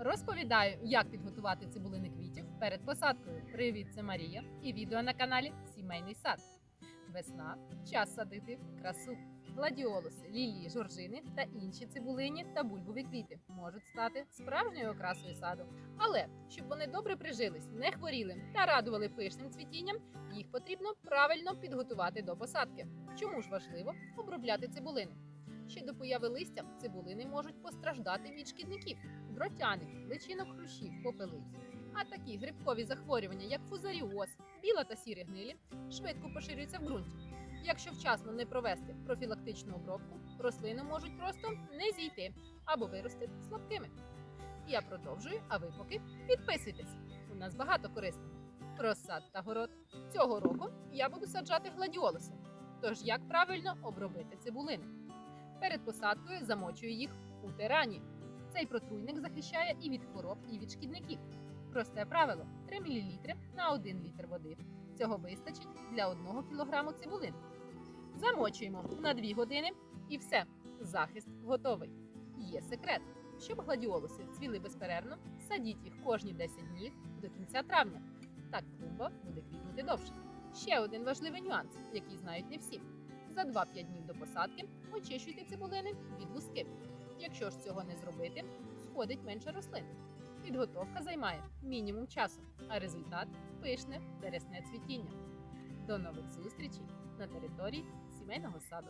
Розповідаю, як підготувати цибулини квітів перед посадкою. Привіт, це Марія і відео на каналі Сімейний сад. Весна час садити красу. Гладіолуси, лілії, жоржини та інші цибулині та бульбові квіти можуть стати справжньою окрасою саду. Але щоб вони добре прижились, не хворіли та радували пишним цвітінням, їх потрібно правильно підготувати до посадки. Чому ж важливо обробляти цибулини? Ще до появи листя цибулини можуть постраждати від шкідників, дротяних, личинок хрущів, попелиць. А такі грибкові захворювання, як фузаріоз, біла та сірі гнилі, швидко поширюються в ґрунті. Якщо вчасно не провести профілактичну обробку, рослини можуть просто не зійти або вирости слабкими. Я продовжую, а ви поки підписуйтесь. У нас багато корисного. Про сад та город. Цього року я буду саджати гладіолуси. Тож як правильно обробити цибулини? Перед посадкою замочую їх у терані. Цей протруйник захищає і від хвороб, і від шкідників. Просте правило 3 мл на 1 літр води. Цього вистачить для 1 кг цибулин. Замочуємо на 2 години і все. Захист готовий. Є секрет. Щоб гладіолуси цвіли безперервно, садіть їх кожні 10 днів до кінця травня. Так клумба буде квітнути довше. Ще один важливий нюанс, який знають не всі. За 2-5 днів до посадки очищуйте цибулини від луски. Якщо ж цього не зробити, сходить менше рослин. Підготовка займає мінімум часу, а результат пишне та цвітіння. До нових зустрічей на території сімейного саду.